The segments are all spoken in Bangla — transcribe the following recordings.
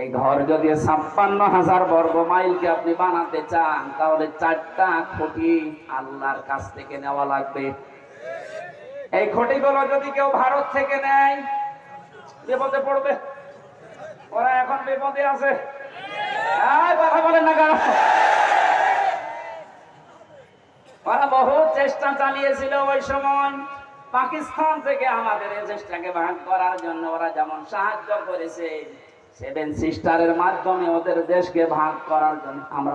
এই ঘর যদি ছাপ্পান্ন হাজার বর্গ মাইলকে আপনি বানাতে চান, তাহলে চারটা খুঁটি আল্লাহর কাছ থেকে নেওয়া লাগবে। এই খুঁটিগুলো যদি কেউ ভারত থেকে নেয়, বিপদে পড়বে। ওরা এখন বিপদে আছে। কথা বলেন না কেন? ওরা বহু চেষ্টা চালিয়েছিল ওই সময়। পাকিস্তান থেকে আমাদের এই চেষ্টাকে ভাগ করার জন্য ওরা যেমন সাহায্য করেছে সেভেন সিস্টারের মাধ্যমে ওদের দেশকে ভাগ করার জন্য আমরা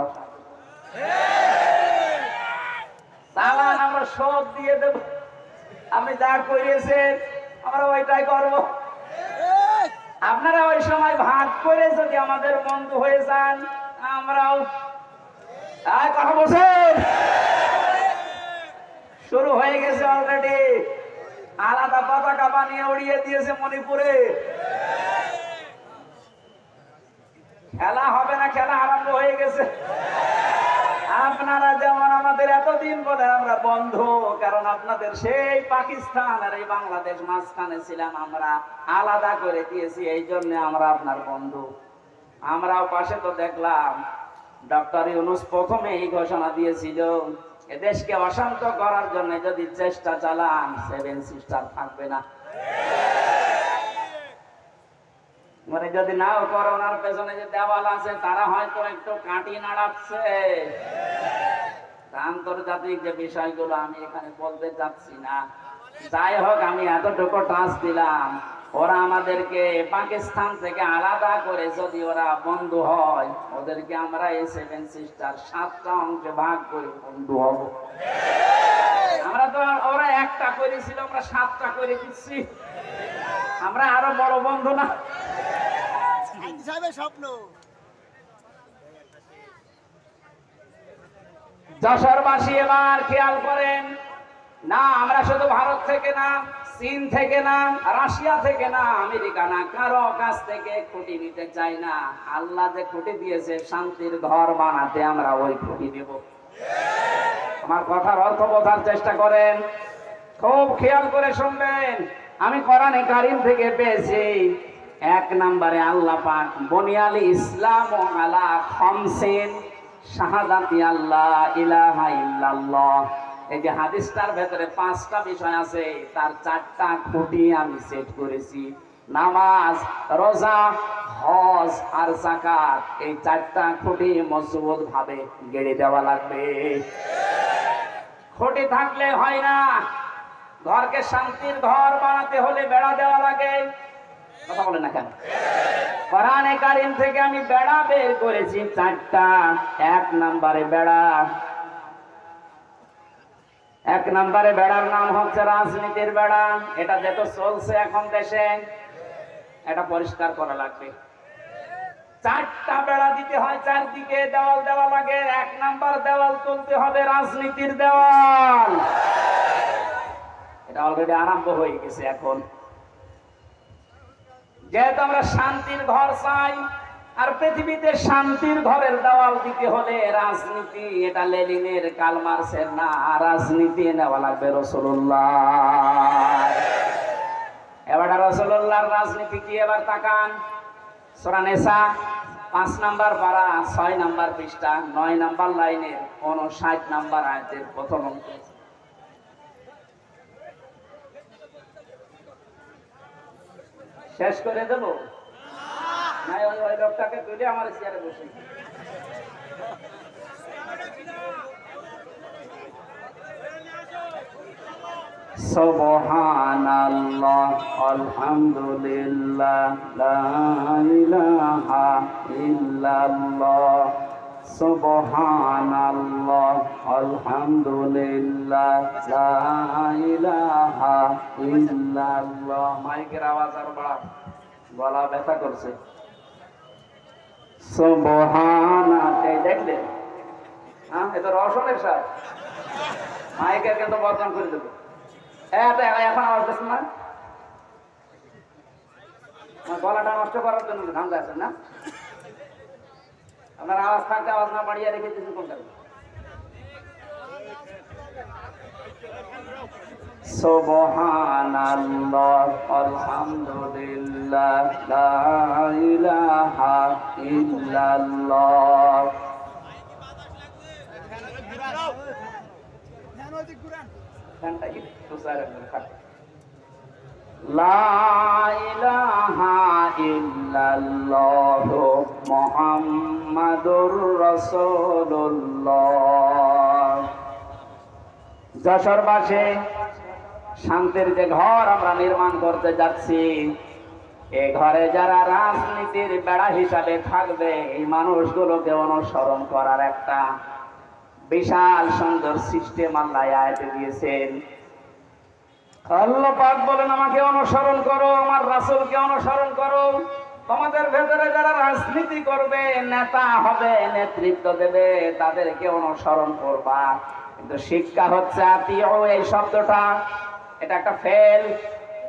চালান আমরা সব দিয়ে দেব। আপনি যা করিয়েছেন, আমরা ওইটাই করব। আপনারা ওই সময় ভাগ করে যদি আমাদের বন্ধু হয়ে যান, আমরাও কথা বলছেন? শুরু হয়ে গেছে অলরেডি আলাদা পতাকা বানিয়ে উড়িয়ে দিয়েছে মণিপুরে। খেলা হবে না, খেলা আরম্ভ হয়ে গেছে। আপনারা যেমন আমাদের এতদিন বলে আমরা বন্ধু, কারণ আপনাদের সেই পাকিস্তান আর এই বাংলাদেশ মাঝখানে ছিলাম, আমরা আলাদা করে দিয়েছি, এই জন্য আমরা আপনার বন্ধু। আমরাও পাশে তো দেখলাম ডক্টর ইউনুস প্রথমে এই ঘোষণা দিয়েছিল, এদেশকে অশান্ত করার জন্য যদি চেষ্টা চালান সেভেন সিস্টার থাকবে না। মানে যদি নাও করোনার পেছনে যে দেওয়াল আছে, তারা হয়তো একটু কাটি নাড়াচ্ছে। আন্তর্জাতিক যে বিষয়গুলো, আমি এখানে বলতে চাচ্ছি না। যাই হোক, আমি এতটুকু টাচ দিলাম। ওরা আমাদেরকে পাকিস্তান থেকে আলাদা করে যদি ওরা বন্ধু হয়, ওদেরকে আমরা এই সেভেন সিস্টার সাতটা অংশে ভাগ করে বন্ধু হব। আমরা তো ওরা একটা করেছিল, আমরা সাতটা করে দিচ্ছি। আমরা আরও বড় বন্ধু না। করেন, না, আমরা শুধু ভারত থেকে না, চীন থেকে না, রাশিয়া থেকে না, আমেরিকা না, কারও কাছ থেকে খুঁটি নিতে চাই না। আল্লাহ যে খুঁটি দিয়েছে, শান্তির ঘর বানাতে আমরা ওই খুঁটি দেব আমার কথার অর্থ বোঝার চেষ্টা করেন। খুব খেয়াল করে শুনবেন, আমি কোরআনে কারিম থেকে পেয়েছি। এক নম্বরে আল্লাহ পাক বনিয়ালি ইসলাম আলা খমসিন শাহাদাতি আল্লাহ ইলাহা ইল্লাল্লাহ। এই যে হাদিসটার ভেতরে পাঁচটা বিষয় আছে, তার চারটা খুঁটি আমি সেট করেছি। নামাজ, রোজা, হজ আর জাকাত এই চারটা খুঁটি মজবুত ভাবে গেড়ে দেওয়া লাগবে। খুঁটি থাকলে হয় না। ঘরকে শান্তির ঘর বানাতে হলে বেড়া দেওয়া লাগে। কথা বলেন না কেন? কোরআনে কারিম থেকে আমি বেড়া বের করেছি, চারটা। এক বেড়া। এক বেড়ার নাম হচ্ছে রাজনীতির বেড়া। এটা যেহেতু চলছে এখন দেশে, এটা পরিষ্কার করা লাগবে। চারটা বেড়া দিতে হয় চারদিকে, দেওয়াল দেওয়া লাগে এক নাম্বার দেওয়াল তুলতে হবে রাজনীতির দেওয়াল। এটা অলরেডি আরম্ভ হয়ে গেছে এখন। যেহেতু আমরা শান্তির ঘর চাই, আর পৃথিবীতে শান্তির ঘরের দেওয়াল দিতে হলে রাজনীতি, এটা লেলিনের কালমার্সের না, রাজনীতি নেওয়া লাগবে রসুল্লাহ এবার রসুল্লাহর রাজনীতি কি এবার তাকান? সোরানেসা পাঁচ নাম্বার পাড়া ছয় নাম্বার পৃষ্ঠা, নয় নাম্বার লাইনের ষাট নাম্বার আয়তের প্রথম অঙ্ক শেষ করে দেব? না ওই লোকটাকে তুলে আমার চেয়ারে বসে সুবহানাল্লাহ আলহামদুলিল্লাহ সুবহানাল্লাহ, আলহামদুলিল্লাহ, লা ইলাহা ইল্লাল্লাহ। মাইকের আওয়াজ আর বাড়া, গলা ব্যথা করছে। সুবহানা, এই দেখলেন? হ্যাঁ এটা রসনের সাথ মাইকের কিন্তু বদনাম করে দেবো। এটা এখন আওয়াজ দিচ্ছে না? গলাটা নষ্ট করার জন্য ধান্দা আছে না? আপনার আওয়াজ থাকতে আওয়াজ না বাড়িয়ে রেখে দিচ্ছেন কোনটা? সুবহানাল্লাহ আলহামদুলিল্লাহ লা ইলাহা ইল্লাল্লাহ। গানটা কি? তুষার লা শান্তির যে ঘর আমরা নির্মাণ করতে যাচ্ছি, এ ঘরে যারা রাজনীতির বেড়া হিসাবে থাকবে, এই মানুষগুলোকে অনুসরণ করার একটা বিশাল সুন্দর সিস্টেম আল্লাহ আয়তে দিয়েছেন। আল্লাহ পাক বলেন, আমাকে অনুসরণ করো, আমার রাসূলকে অনুসরণ করো। তোমাদের ভেতরে যারা রাজনীতি করবে, নেতা হবে, নেতৃত্ব দেবে, তাদেরকে অনুসরণ করবা। কিন্তু শিক্ষা হচ্ছে আতিও এই শব্দটা। এটা একটা ফেল,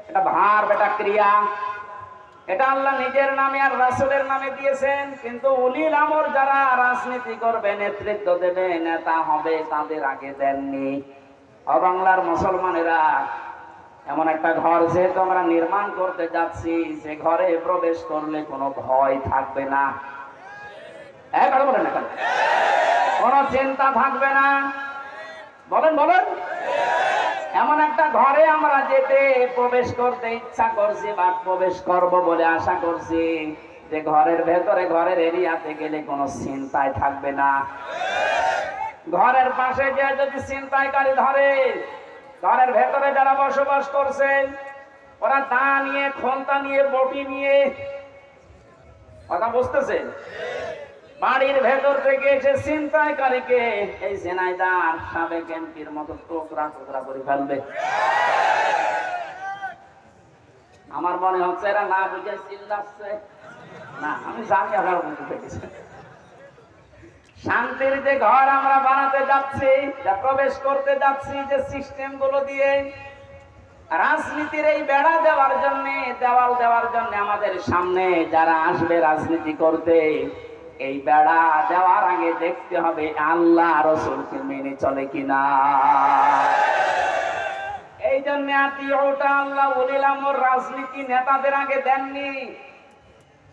এটা ভার, এটা ক্রিয়া। এটা আল্লাহ নিজের নামে আর রাসূলের নামে দিয়েছেন। কিন্তু উলিল আমর যারা রাজনীতি করবে, নেতৃত্ব দেবে, নেতা হবে, তাদের আগে দেননি। অবাংলার মুসলমানেরা এমন একটা ঘর যেহেতু আমরা নির্মাণ করতে যাচ্ছি, যে ঘরে প্রবেশ করলে কোনো ভয় থাকবে না। একবার বলেন এখন কোনো? চিন্তা থাকবে না। বলেন বলেন। এমন একটা ঘরে আমরা যেতে প্রবেশ করতে ইচ্ছা করছি বা প্রবেশ করব বলে আশা করছি যে ঘরের ভেতরে, ঘরের এরিয়াতে গেলে কোনো চিন্তায় থাকবে না। ঘরের পাশে যে যদি চিন্তায়কারী ধরে ঘরের ভেতরে যারা বসবাস করছে, ওরা দা নিয়ে খন্তা নিয়ে, বটি নিয়ে, কথা বুঝতেছে? বাড়ির ভেতর থেকে এসে চিন্তায়কারীকে এই সেনাইদার সাবেক এমপির মতো টুকরা টুকরা করে ফেলবে। আমার মনে হচ্ছে এরা না বুঝে চিল্লাচ্ছে। না, আমি জানি আপনার বুঝতে পেরেছি শান্তির যে ঘর আমরা বানাতে যাচ্ছি প্রবেশ করতে যাচ্ছি যে সিস্টেমগুলো দিয়ে, রাজনীতির এই বেড়া দেওয়ার জন্য, দেওয়াল দেওয়ার জন্য আমাদের সামনে যারা আসবে রাজনীতি করতে, এই বেড়া দেওয়ার আগে দেখতে হবে আল্লাহ রসুলকে মেনে চলে কিনা। এই জন্য আত্মীয়টা আল্লাহ বলিলাম ওর রাজনীতি নেতাদের আগে দেননি।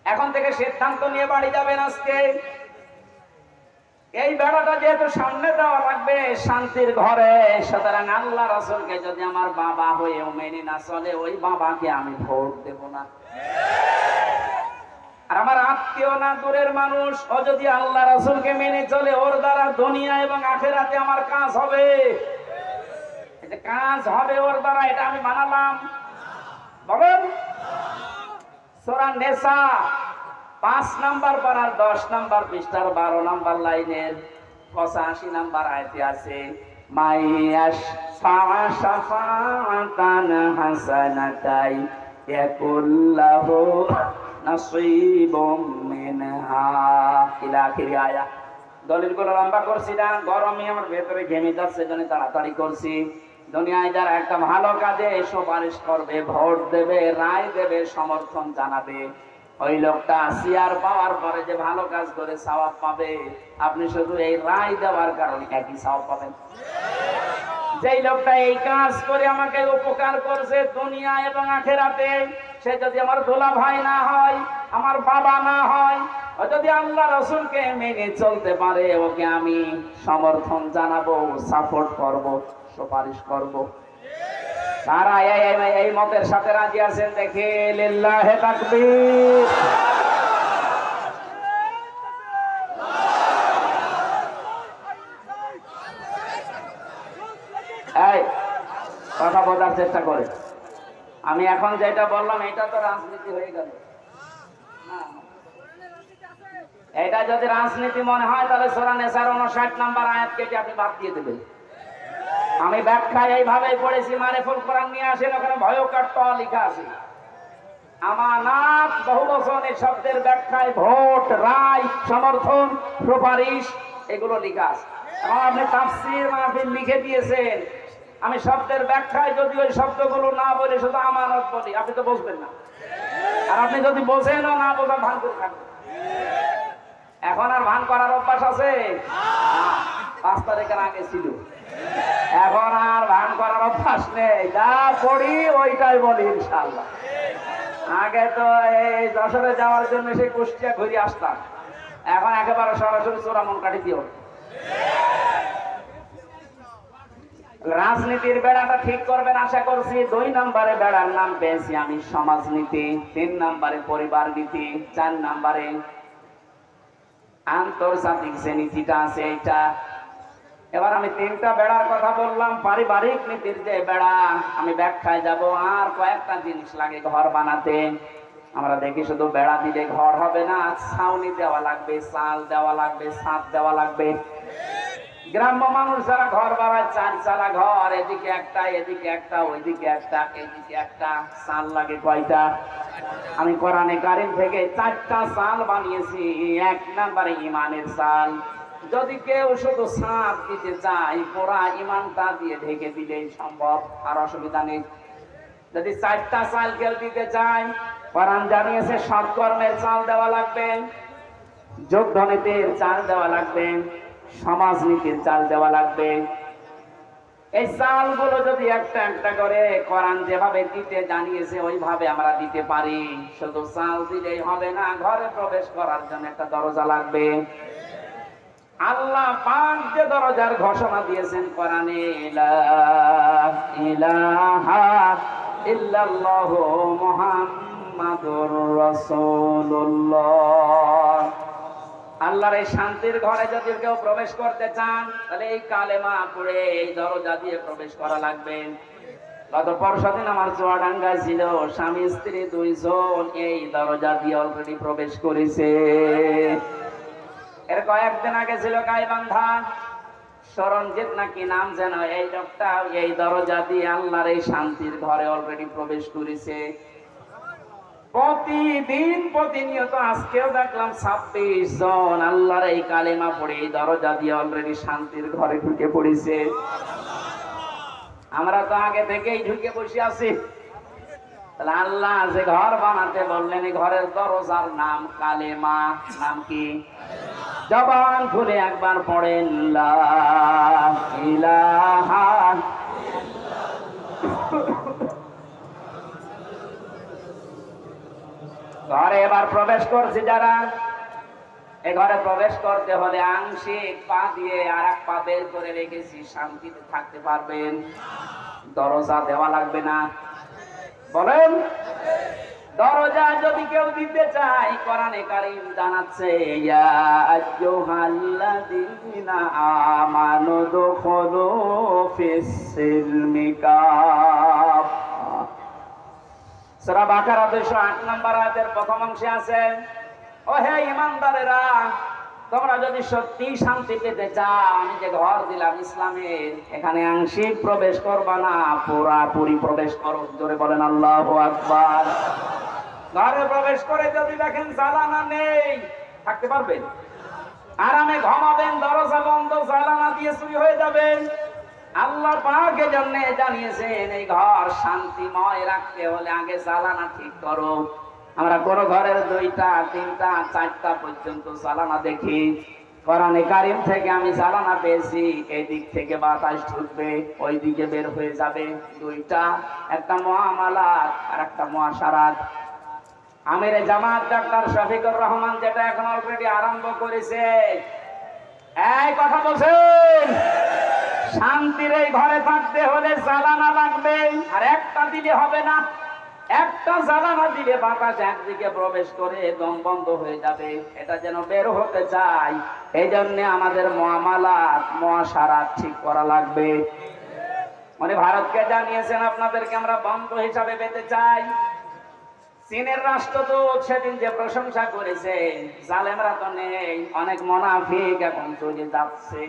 এখন থেকে সিদ্ধান্ত নিয়ে বাড়ি যাবেন আজকে। এই বেড়াটা যেহেতু সামনে দেওয়া লাগবে, শান্তির ঘরে, সুতরাং আল্লাহ রাসুলকে যদি আমার বাবা হয়েও মেনে না চলে, ওই বাবাকে আমি ভোট দেব না। আর আমার আত্মীয় না দূরের মানুষ, ও যদি আল্লাহ রাসুলকে মেনে চলে, ওর দ্বারা দুনিয়া এবং আখেরাতে আমার কাজ হবে। এটা কাজ হবে ওর দ্বারা, এটা আমি বানালাম বলেন? সোরা নেশা পাঁচ নাম্বার পাড়ার দশ নাম্বার পৃষ্ঠার বারো নাম্বার লাইনের পঁচাশি নাম্বার আয়তে আছে, মাইয়াস সাফাতান লম্বা করছি না, গরমে আমার ভেতরে ঘেমে যাচ্ছে জন্য তাড়াতাড়ি করছি। দুনিয়ায় যারা একটা ভালো কাজে সুপারিশ করবে, ভোট দেবে, রায় দেবে, সমর্থন জানাবে ওই লোকটা সিয়ার পাওয়ার পরে যে ভালো কাজ করে সওয়াব পাবে, আপনি শুধু এই রায় দেওয়ার কারণে একই সওয়াব পাবেন। যেই লোকটা এই কাজ করে আমাকে উপকার করছে দুনিয়া এবং আখেরাতে, সে যদি আমার দোলা ভাই না হয়, আমার বাবা না হয়, ও যদি আল্লাহ রসুলকে মেনে চলতে পারে, ওকে আমি সমর্থন জানাব, সাপোর্ট করব, সুপারিশ করব। তারা এই, এই- মতের সাথে রাজি আছেন দেখে লিল্লাহে তাকবীর। এই, কথা বোঝার চেষ্টা করে আমি এখন যেটা বললাম, এটা তো রাজনীতি হয়ে গেল। এটা যদি রাজনীতি মনে হয়, তাহলে সোরা নেশার উনষাট নাম্বার আয়াত কেটে আপনি বাদ দিয়ে দেবেন? আমি ব্যাখ্যায় এইভাবে পড়েছি মানে ফুল কোরআন নিয়ে আসেন, ওখানে ভয়কার ট লেখা আছে। আমানাত বহু বচন এই শব্দের ব্যাখ্যায় ভোট, রায়, সমর্থন, সুপারিশ, এগুলো লেখা আছে। এবং আপনি তাফসির মাহফিল লিখে দিয়েছেন, আমি শব্দের ব্যাখ্যায় যদি ওই শব্দগুলো না বলে, শুধু আমানত বলি, আপনি তো বুঝবেন না। আর আপনি যদি বোঝেনও না বোঝা ভান করে থাকবেন। এখন আর ভান করার অভ্যাস আছে? পাঁচ তারিখের আগে ছিল। এখন আর ভান করার অভ্যাস নেই। যা পড়ি ওইটাই বলি ইনশাল্লাহ আগে তো এই যশোরে যাওয়ার জন্য সে কুষ্টিয়া ঘুরে আসতাম। এখন একেবারে সরাসরি চোরামন কাটি দিও রাজনীতির বেড়াটা ঠিক করবেন আশা করছি। দুই নম্বরে বেড়ার নাম পেয়েছি আমি সমাজনীতি, তিন নম্বরে পরিবার নীতি, চার নম্বরে আন্তর্জাতিক যে নীতিটা আছে, এইটা এবার আমি তিনটা বেড়ার কথা বললাম, পারিবারিক নীতির যে বেড়া, আমি ব্যাখ্যায় যাব, আর কয়েকটা জিনিস লাগে ঘর বানাতে। আমরা দেখি শুধু বেড়া দিলে ঘর হবে না, ছাউনি দেওয়া লাগবে, চাল দেওয়া লাগবে ছাদ দেওয়া লাগবে। গ্রাম্য মানুষ যারা ঘর বানায়, চার চালা ঘর, এদিকে একটা এদিকে একটা, ওইদিকে একটা এদিকে একটা, চাল লাগে কয়টা? আমি কোরআনে কারিম থেকে চারটা চাল বানিয়েছি, এক নাম্বারে ইমানের চাল। যদি কেউ শুধু সাপ দিতে চায় পোড়া ইমানটা দিয়ে ঢেকে দিলেই সম্ভব, আর অসুবিধা নেই। যদি চারটা চাল কেউ দিতে চায়, কোরআন জানিয়েছে, সৎকর্মের চাল দেওয়া লাগবে যোগ্য নীতির চাল দেওয়া লাগবে সমাজ নীতির চাল দেওয়া লাগবে। এই চালগুলো যদি একটা একটা করে কোরআন যেভাবে দিতে জানিয়েছে, ওইভাবে আমরা দিতে পারি। শুধু চাল দিলেই হবে না, ঘরে প্রবেশ করার জন্য একটা দরজা লাগবে। আল্লাহ পাক যে দরজার ঘোষণা দিয়েছেন, কোরআনে ইলাহা ইল্লাল্লাহু মুহাম্মাদুর রাসূলুল্লাহ। আল্লাহর এই শান্তির ঘরে যদি কেউ প্রবেশ করতে চান, তাহলে এই কালেমা পড়ে এই দরজা দিয়ে প্রবেশ করা লাগবে। গত পরশু দিন আমার চুয়াডাঙ্গায় ছিল, স্বামী, স্ত্রী দুইজন এই দরজা দিয়ে অলরেডি প্রবেশ করেছে। এর কয়েকদিন আগে ছিল গাইবান্ধা। সরঞ্জিত নাকি নাম যেন এই লোকটা, এই দরজা দিয়ে আল্লাহর এই শান্তির ঘরে অলরেডি প্রবেশ করেছে। প্রতিদিন প্রতিনিয়ত আজকেও দেখলাম ছাব্বিশ জন আল্লাহর এই কালেমা পড়ে, এই দরজা দিয়ে অলরেডি শান্তির ঘরে ঢুকে পড়েছে। আমরা তো আগে থেকেই ঢুকে বসে আছি। তাহলে আল্লাহ যে ঘর বানাতে বললেন ঘরের দরজার নাম কালেমা। নাম কি? জবান খুলে একবার পড়েন ঘরে এবার প্রবেশ করছে যারা। এ ঘরে প্রবেশ করতে হলে আংশিক পা দিয়ে আর এক পা বের করে রেখেছি, শান্তিতে থাকতে পারবেন। দরজা দেওয়া লাগবে না। বলেন, দরজা যদি কেউ দিতে চায়, কোরআনে কারিম জানাচ্ছে, ইয়া আইয়ুহাল্লাযীনা আমানু দুখুলু সূরা বাকারা 208 নম্বর আয়াতের প্রথম অংশে আছে ও হে ইমানদারেরা তোমরা যদি সত্যি শান্তি পেতে চাও, আমি যে ঘর দিলাম ইসলামের, এখানে আংশিক প্রবেশ করবা না পুরাপুরি প্রবেশ করো, জোরে বলেন আল্লাহ আকবার। ঘরে প্রবেশ করে যদি দেখেন জ্বালানা নেই, থাকতে পারবেন? আরামে ঘুমাবেন, দরজা বন্ধ, জ্বালানা দিয়ে চুরি হয়ে যাবেন। আল্লাহ পাক জন্য জানিয়েছেন, এই ঘর শান্তিময় রাখতে হলে আগে জ্বালানা ঠিক করো। আমরা কোন ঘরের দুইটা, তিনটা, চারটা পর্যন্ত চালানা দেখি। কোরআনে কারিম থেকে আমি জ্বালানা পেয়েছি। এই দিক থেকে বাতাস ঢুকবে ওই দিকে বের হয়ে যাবে দুইটা, একটা মহামালাত আর একটা মহাসারাত। আমির জামাত ডাক্তার শফিকুর রহমান যেটা এখন অলরেডি আরম্ভ করেছে। এই কথা বলছেন? শান্তির এই ঘরে থাকতে হলে চালানা লাগবে আর একটা দিলে হবে না। একটা জ্বালানা দিলে বাতাস একদিকে প্রবেশ করে দম বন্ধ হয়ে যাবে। এটা যেন বের হতে চাই এই জন্য আমাদের মহামালাত, মহাসারাত ঠিক করা লাগবে। মানে ভারতকে জানিয়েছেন, আপনাদেরকে আমরা বন্ধ হিসাবে পেতে চাই। চীনের রাষ্ট্রদূত সেদিন যে প্রশংসা করেছে, জালেমরা তো নেই, অনেক মোনাফিক এখন চলে যাচ্ছে।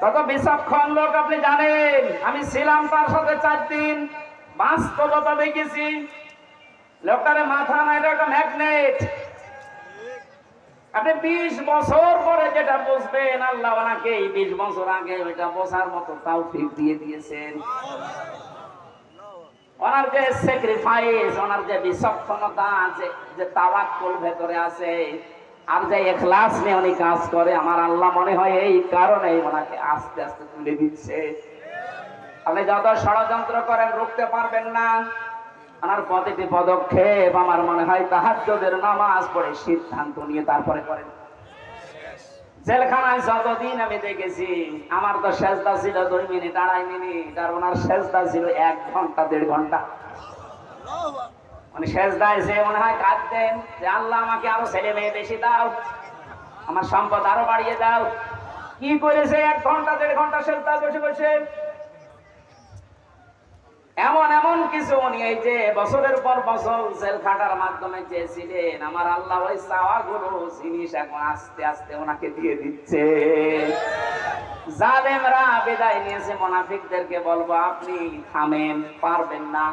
তত বিচক্ষণ লোক আপনি জানেন, আমি ছিলাম তার সাথে চার দিন। বাস্তবতা দেখেছি। লোকটারে মাথা না, এটা একটা ম্যাগনেট আপনি বিশ বছর পরে যেটা বুঝবেন, আল্লাহ ওনাকে এই বিশ বছর আগে ওইটা বোঝার মতো তাও ঠিক দিয়ে দিয়েছেন। ওনার যে স্যাক্রিফাইস ওনার যে বিচক্ষণতা আছে, যে তাওয়াক্কুল ভেতরে আছে, আর যে এখলাস নিয়ে উনি কাজ করে, আমার আল্লাহ মনে হয় এই কারণে ওনাকে আস্তে আস্তে তুলে দিচ্ছে। আপনি যত ষড়যন্ত্র করেন, রুখতে পারবেন না। ওনার প্রতিটি পদক্ষেপ আমার মনে হয় তাহাজ্জুদের নামাজ পড়ে সিদ্ধান্ত নিয়ে তারপরে করেন। জেলখানায় যতদিন আমি দেখেছি, আমার তো সেজদা ছিল দুই মিনিট, আড়াই মিনিট, আর ওনার সেজদা ছিল এক ঘণ্টা, দেড় ঘণ্টা। মানে সেজদায় যে মনে হয় কাঁদতেন, যে আল্লাহ আমাকে আরও ছেলে মেয়ে বেশি দাও, আমার সম্পদ আরও বাড়িয়ে দাও। কি করেছে? এক ঘণ্টা, দেড় ঘণ্টা সেজদা বসে বসে এমন এমন কিছু উনি এই যে বছরের পর বছর জেল খাটার মাধ্যমে চেয়েছিলেন। আমার আল্লাহ ওই চাওয়াগুলো জিনিস এখন আস্তে আস্তে ওনাকে দিয়ে দিচ্ছে। জালেমরা বিদায় নিয়েছে মোনাফিকদেরকে, বলব আপনি থামেন, পারবেন না।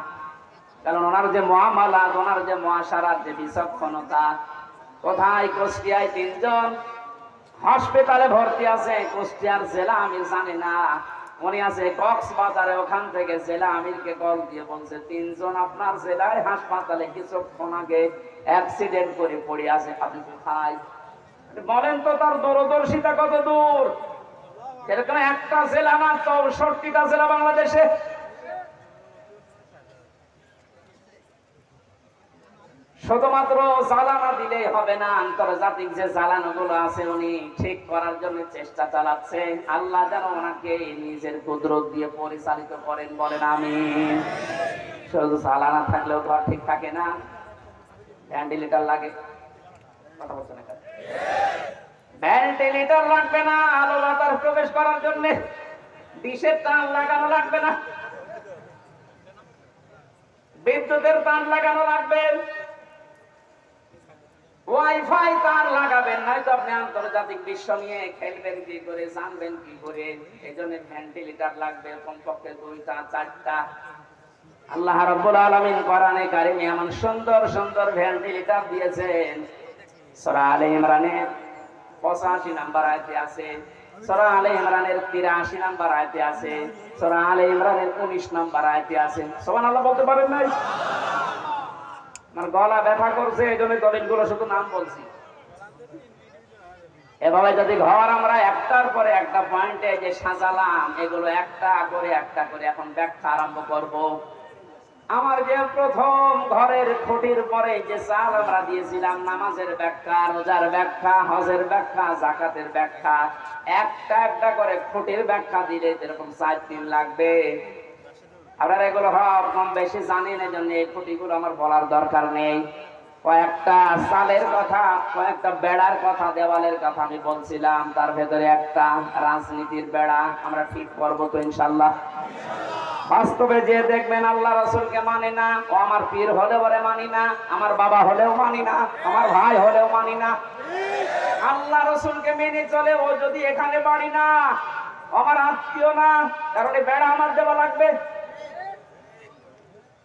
কারণ ওনার যে মহামালা ওনার যে মহাসারার যে বিচক্ষণতা, কোথায় কুষ্টিয়ায় তিনজন? হসপিটালে ভর্তি আছে, কুষ্টিয়ার জেলা আমি জানি না। উনি আছে কক্সবাজারে, ওখান থেকে জেলা আমিরকে কল দিয়ে বলছে, তিনজন আপনার জেলায় হাসপাতালে কিছুক্ষণ আগে অ্যাক্সিডেন্ট করে পড়ে আছে, আপনি কোথায়? বলেন তো তার দূরদর্শিতা কত দূর? এরকম একটা জেলা না, চৌষট্টিটা জেলা বাংলাদেশে শুধুমাত্র জ্বালানা দিলেই হবে না, আন্তর্জাতিক যে জ্বালানো গুলো আছে উনি ঠিক করার জন্য চেষ্টা চালাচ্ছে। আল্লাহ যেন ওনাকে নিজের কুদরত দিয়ে পরিচালিত করেন, বলেন আমি শুধু জ্বালানা থাকলেও ঘর ঠিক থাকে না। ভ্যান্টিলেটার লাগে। কথা কেন? লাগবে না আলো বাতাস প্রবেশ করার জন্য। ডিশের টান লাগানো লাগবে না। বিদ্যুতের তার লাগানো লাগবে। ওয়াইফাই তার লাগাবেন, নয়তো আপনি আন্তর্জাতিক বিশ্ব নিয়ে খেলবেন কি করে, জানবেন কি করে? এই জন্য ভেন্টিলেটার লাগবে, কমপক্ষে দুইটা, চারটা। আল্লাহ রাব্বুল আলামিন কোরআনে কারিমে এমন সুন্দর সুন্দর ভেন্টিলেটার দিয়েছেন। সূরা আলে ইমরানের 85 নাম্বার আয়াতে আছে। সূরা আলে ইমরানের 83 নাম্বার আয়াতে আছে। সূরা আলে ইমরানের 19 নাম্বার আয়াতে আছে। সুবহানাল্লাহ বলতে পারেন নাই? গলা ব্যথা করছে, এই জন্য দলিলগুলো শুধু নাম বলছি। এভাবে যদি ঘর আমরা একটার পরে একটা পয়েন্টে যে সাজালাম, এগুলো একটা করে একটা করে এখন ব্যাখ্যা আরম্ভ করব। আমার যে প্রথম ঘরের খুঁটির পরে যে চাল আমরা দিয়েছিলাম, নামাজের ব্যাখ্যা, রোজার ব্যাখ্যা, হজের ব্যাখ্যা, জাকাতের ব্যাখ্যা, একটা একটা করে খুঁটির ব্যাখ্যা দিলে এরকম চার দিন লাগবে। আপনারা এগুলো সব কম বেশি জানেন এই জন্য এই খুঁটিগুলো আমার বলার দরকার নেই। কয়েকটা সালের কথা, কয়েকটা বেড়ার কথা, দেওয়ালের কথা আমি বলছিলাম, তার ভেতরে একটা রাজনীতির বেড়া, আমরা ঠিক করব তো ইনশাল্লাহ বাস্তবে যে দেখবেন আল্লাহ রসুলকে মানে না, ও আমার পীর হলেও ওরে মানি না, আমার বাবা হলেও মানি না, আমার ভাই হলেও মানি না। আল্লাহ রসুলকে মেনে চলে ও যদি এখানে বাড়ি না আমার আত্মীয় না কারণ বেড়া আমার দেওয়া লাগবে।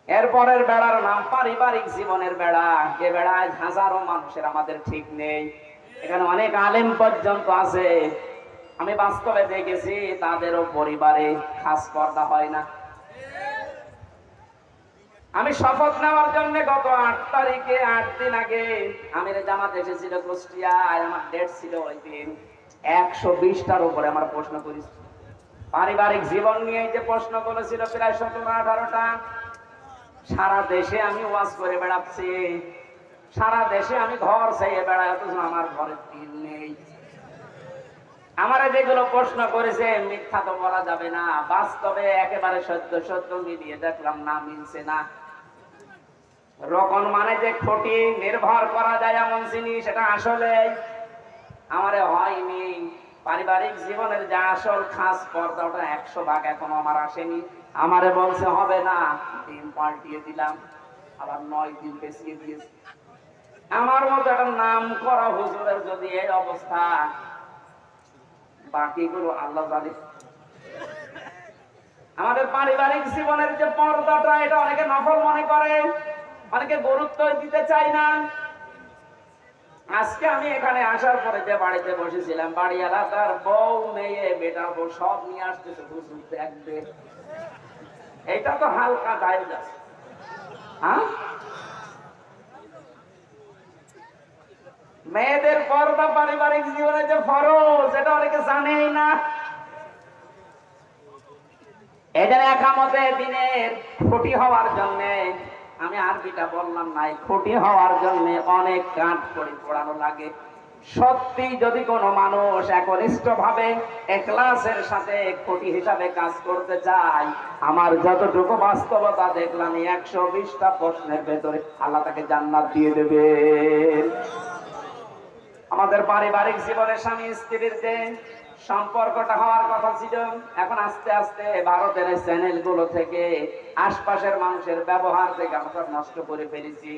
এরপরের বেড়ার নাম পারিবারিক জীবনের বেড়া। যে বেড়ায় হাজারো মানুষের আমাদের ঠিক নেই। এখানে অনেক আলেম পর্যন্ত আছে। আমি বাস্তবে দেখেছি, তাদেরও পরিবারে খাস পর্দা হয় না। আমি শপথ নেওয়ার জন্য গত আট তারিখে, আট দিন আগে আমির জামাত এসেছিল কুষ্টিয়ায়। আমার ডেট ছিল ওই দিন একশো বিশটার উপরে আমার প্রশ্ন করেছি পারিবারিক জীবন নিয়ে যে প্রশ্ন করেছিল, প্রায় সতেরো, আঠারোটা। সারা দেশে আমি ওয়াজ করে বেড়াচ্ছি। সারা দেশে আমি ঘর চাইয়ে বেড়াই আমার ঘরে তিল নেই। আমার যেগুলো প্রশ্ন করেছে, মিথ্যা তো বলা যাবে না। বাস্তবে একেবারে সত্য সত্য মিলিয়ে দেখলাম না, মিলছে না। রকম মানে যে খটি নির্ভর করা যায় এমন জিনিস সেটা আসলে আমারে হয়নি। পারিবারিক জীবনের যে আসল খাস পর্দা ওটা একশো ভাগ এখনও আমার আসেনি। আমারে বলছে, হবে না। দিন পাল্টিয়ে দিলাম। আবার নয় দিন পেছিয়ে দিয়েছি। আমার মতো একটা নাম করা হুজুরের যদি এই অবস্থা, বাকিগুলো আল্লাহ জানে। আমাদের পারিবারিক জীবনের যে পর্দাটা, এটা অনেকে নফল মনে করে, অনেকে গুরুত্ব দিতে চায় না। আজকে আমি এখানে আসার পরে যে বাড়িতে বসেছিলাম, বাড়িওয়ালা তার বউ মেয়ে বেটা বউ সব নিয়ে আসতেছে, হুজুর দেখবে। এটা তো হালকা দায় যাচ্ছে হ্যাঁ? মেয়েদের পর্দা পারিবারিক জীবনে যে ফরজ, এটা অনেকে জানেই না। এদের একামতে দিনের খুঁটি হওয়ার জন্য আমি আরবিটা বললাম নাই, খুঁটি হওয়ার জন্য অনেক কাঠ করে পড়ানো লাগে। সত্যি যদি কোনো মানুষ একনিষ্ঠ ভাবে এখলাসের সাথে খুঁটি হিসাবে কাজ করতে চায়, আমার যতটুকু বাস্তবতা দেখলাম একশো বিশটা প্রশ্নের ভেতরে আল্লাহ তাকে জান্নাত দিয়ে দেবে। আমাদের পারিবারিক জীবনে স্বামী স্ত্রীর যে সম্পর্কটা হওয়ার কথা ছিল। এখন আস্তে আস্তে ভারতের চ্যানেলগুলো থেকে আশপাশের মানুষের ব্যবহার থেকে আমরা নষ্ট করে ফেলেছি।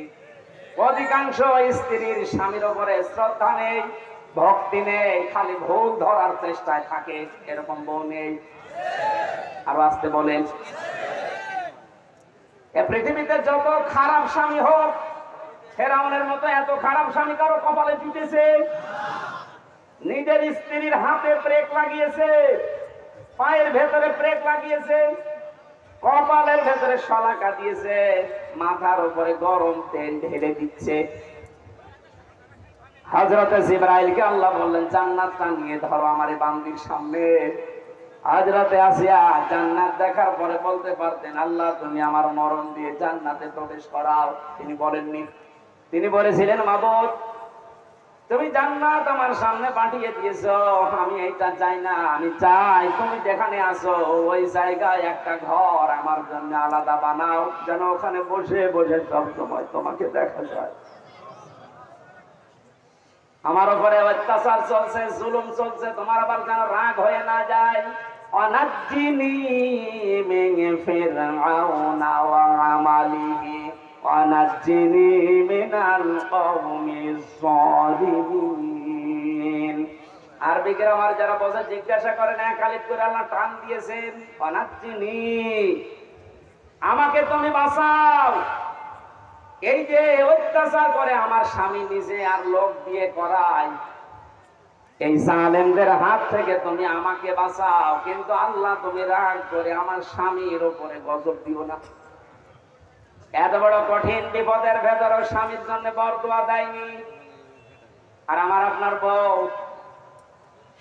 অধিকাংশ স্ত্রীর স্বামীর উপরে শ্রদ্ধা নেই, ভক্তি নেই, খালি ভুল ধরার চেষ্টায় থাকে, এরকম বউ নেই। আরও আসতে বলেন। পৃথিবীতে যত খারাপ স্বামী হোক, ফেরাউনের মতো এত খারাপ স্বামী কারও কপালে জুটেছে নিজের স্ত্রীর হাতে ব্রেক লাগিয়েছে, পায়ের ভেতরে ব্রেক লাগিয়েছে, কপালের ভেতরে শলাকা দিয়েছে মাথার উপরে গরম তেল ঢেলে দিচ্ছে। জিব্রাইলকে আল্লাহ বললেন জান্নাতটা নিয়ে ধরো আমার বান্দির সামনে। হজরতে আসিয়া জান্নাত দেখার পরে বলতে পারতেন, আল্লাহ, তুমি আমার মরণ দিয়ে জান্নাতে প্রবেশ করাও। তিনি বলেননি। তিনি বলেছিলেন, মাবুদ তুমি জান্নাত আমার সামনে পাঠিয়ে দিয়েছ। আমি এইটা চাই না, আমি চাই তুমি যেখানে আসো ওই জায়গায় একটা ঘর আমার জন্য আলাদা বানাও, যেন ওখানে বসে বসে সব সময় তোমাকে দেখা যায়। আমার উপরে অত্যাচার চলছে, জুলুম চলছে, তোমার আবার যেন রাগ হয়ে না যায়। অনাজ্জিনি মিন ফিরআউনা ওয়া আমালিহি অনাজ্জিনি মিনাল কওমিজ সালিমিন আরবি গ্রামার যারা বসে জিজ্ঞাসা করেন এক করে আল্লাহ টান দিয়েছেন। অনাজ্জিনি আমাকে তুমি বাঁচাও। এই যে অত্যাচার করে আমার স্বামী নিজে আর লোক দিয়ে করায়, এই জালেমদের হাত থেকে তুমি আমাকে বাঁচাও। কিন্তু আল্লাহ, তুমি রাগ করে আমার স্বামীর উপরে গজব দিও না। এত বড় কঠিন বিপদের ভেতরে স্বামীর জন্য বরদোয়া দেয়নি। আর আমার আপনার বউ,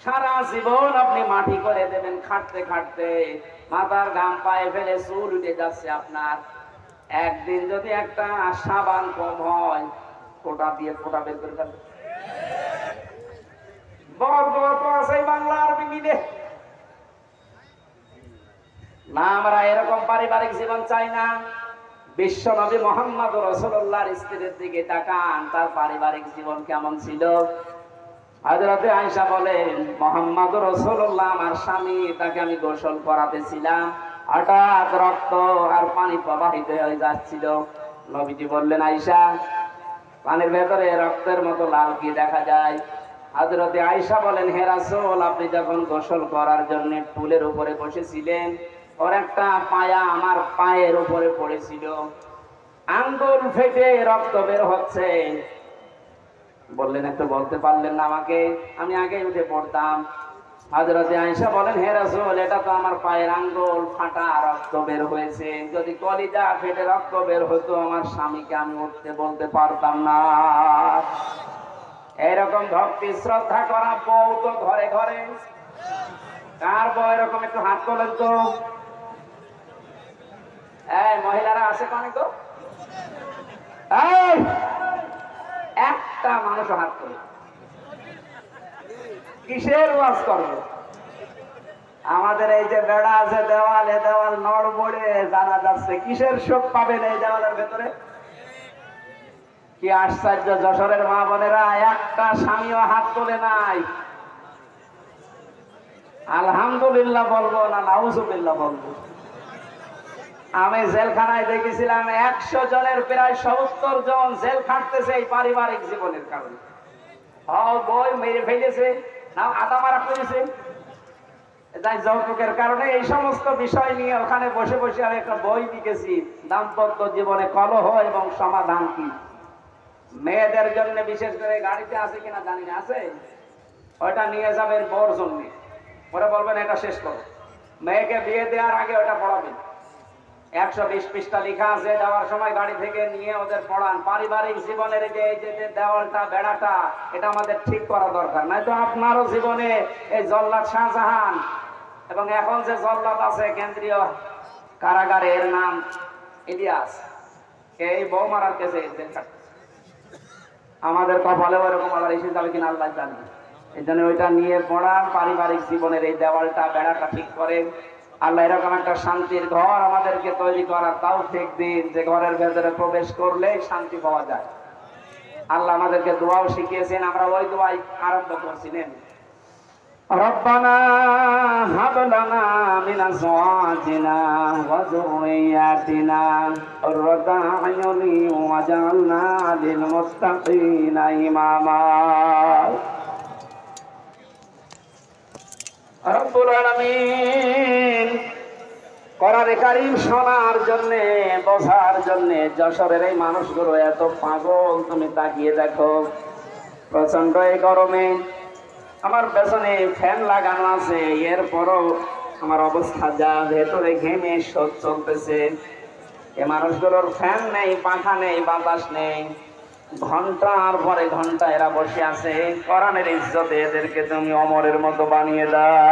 সারা জীবন আপনি মাটি করে দেবেন খাটতে খাটতে, মাথার ঘাম পায়ে ফেলে চুল উঠে যাচ্ছে আপনার। একদিন যদি একটা সাবান কম হয়, ফোটা দিয়ে ফোটা বের করে ফেলবে বরদোয়া তো আছে বাংলা আরবি না, আমরা এরকম পারিবারিক জীবন চাই না। বিশ্ব নবী মোহাম্মদ রসুল্লাহর স্ত্রীর দিকে তাকান, তার পারিবারিক জীবন কেমন ছিল? হাজরতে আয়সা বলেন, মোহাম্মদ রসুল্লাহ আমার স্বামী, তাকে আমি গোসল করাতেছিলাম। হঠাৎ রক্ত আর পানি প্রবাহিত হয়ে যাচ্ছিল। নবীজি বললেন আয়সা পানির ভেতরে রক্তের মতো লাল কি দেখা যায়? হাজরতে আয়সা বলেন, হে রাসূল, আপনি যখন গোসল করার জন্য টুলের উপরে বসেছিলেন ওর একটা পায়া আমার পায়ের উপরে পড়েছিল। আঙ্গুল ফেটে রক্ত বের হচ্ছে। বললেন, একটু বলতে পারলেন না আমাকে? আমি আগে উঠে পড়তাম। হাজরতে আয়েশা বলেন, হে রাসূল, এটা তো আমার পায়ের আঙ্গুল, ফাটা রক্ত বের হয়েছে। যদি কলিজা ফেটে রক্ত বের হতো, আমার স্বামীকে আমি উঠতে বলতে পারতাম না। এরকম ভক্তি, শ্রদ্ধা করা বউ ঘরে ঘরে। কার বউ এরকম একটু হাত তোলেন তো? মহিলারা আছে কানে এই, একটা মানুষ হাত তোলে। কিসের ওয়াজ করবে আমাদের এই যে বেড়া আছে, দেওয়াল, এ দেওয়াল, নড় বড়ে জানা যাচ্ছে। কিসের শোক পাবেন এই দেওয়ালের ভেতরে? কি আশ্চর্য, যশোরের মা বোনেরা, একটা স্বামীও হাত তোলে নাই। আলহামদুলিল্লাহ বলব না, নাউজুবিল্লাহ বলব। আমি জেলখানায় দেখেছিলাম একশো জনের প্রায় সত্তর জন জেল খাটতেছে এই পারিবারিক জীবনের কারণে। বই মেরে ফেলেছে না আটা মারা করেছে তাই যৌতুকের কারণে এই সমস্ত বিষয় নিয়ে ওখানে বসে বসে আমি একটা বই লিখেছি, দাম্পত্য জীবনে কলহ এবং সমাধান কি? মেয়েদের জন্য বিশেষ করে গাড়িতে আছে কিনা জানি না, আছে? ওইটা নিয়ে যাবেন বর জন্য। পরে বলবেন, এটা শেষ করো। মেয়েকে বিয়ে দেওয়ার আগে ওটা পড়াবেন। একশো বিশ পৃষ্ঠা লেখা আছে যাওয়ার সময় থেকে নিয়ে ওদের পড়ান। পারিবারিক জীবনের যে দেওয়ালটা, বেড়াটা, এটা আমাদের ঠিক করা দরকার। নয়তো আপনারও জীবনে এই জল্লাদ শাহজাহান এবং এখন যে জল্লাদ আছে, কেন্দ্রীয় কারাগারে এর নাম ইলিয়াস। এই বউ মারার আমাদের কপালে ওরকম আবার এসে যাবে কিনা আল্লাহ জানে। এই জন্য ওইটা নিয়ে পড়ান, পারিবারিক জীবনের এই দেওয়ালটা, বেড়াটা ঠিক করে আল্লাহ এরকম একটা শান্তির ঘর আমাদেরকে তৈরি করার তাও ঠিক দিন যে ঘরের ভেতরে প্রবেশ করলে শান্তি পাওয়া যায় আল্লাহ আমাদেরকে দোয়াও শিখিয়েছেন আমরা ওই দোয়াই আরম্ভ করছিলেন ربنا هب لنا من ازواجنا وذرياتنا قرة اعين واجعلنا للمتقين اماما শোনার জন্য যশোরের এই মানুষগুলো এত পাগল, তুমি তাকিয়ে দেখো। প্রচণ্ড এই গরমে আমার পেছনে ফ্যান লাগানো আছে, এরপরও আমার অবস্থা যা ভেতরে ঘেমে শোধ চলতেছে। এ মানুষগুলোর ফ্যান নেই, পাখা নেই, বাতাস নেই। ঘণ্টার পরে ঘণ্টা এরা বসে আছে, কোরআনের ইজ্জতে এদেরকে তুমি অমরের মতো বানিয়ে দাও।